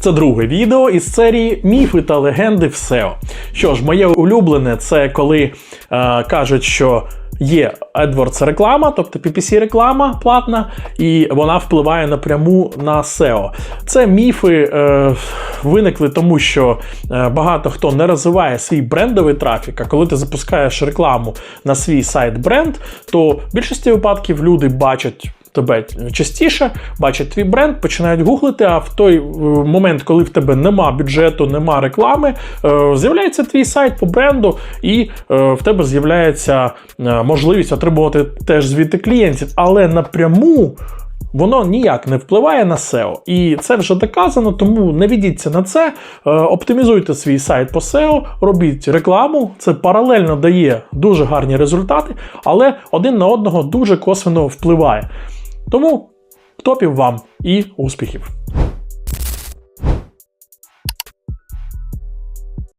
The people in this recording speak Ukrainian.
Це друге відео із серії Міфи та легенди в SEO. Що ж, моє улюблене це коли е, кажуть, що є AdWords реклама, тобто PPC реклама платна, і вона впливає напряму на SEO. Це міфи е, виникли тому, що е, багато хто не розвиває свій брендовий трафік. А коли ти запускаєш рекламу на свій сайт бренд, то в більшості випадків люди бачать. Тебе частіше бачать твій бренд, починають гуглити. А в той е, момент, коли в тебе нема бюджету, нема реклами, е, з'являється твій сайт по бренду, і е, в тебе з'являється можливість отримувати теж звідти клієнтів, але напряму. Воно ніяк не впливає на SEO. І це вже доказано, тому не ведіться на це. Оптимізуйте свій сайт по SEO, робіть рекламу. Це паралельно дає дуже гарні результати, але один на одного дуже косвенно впливає. Тому топів вам і успіхів!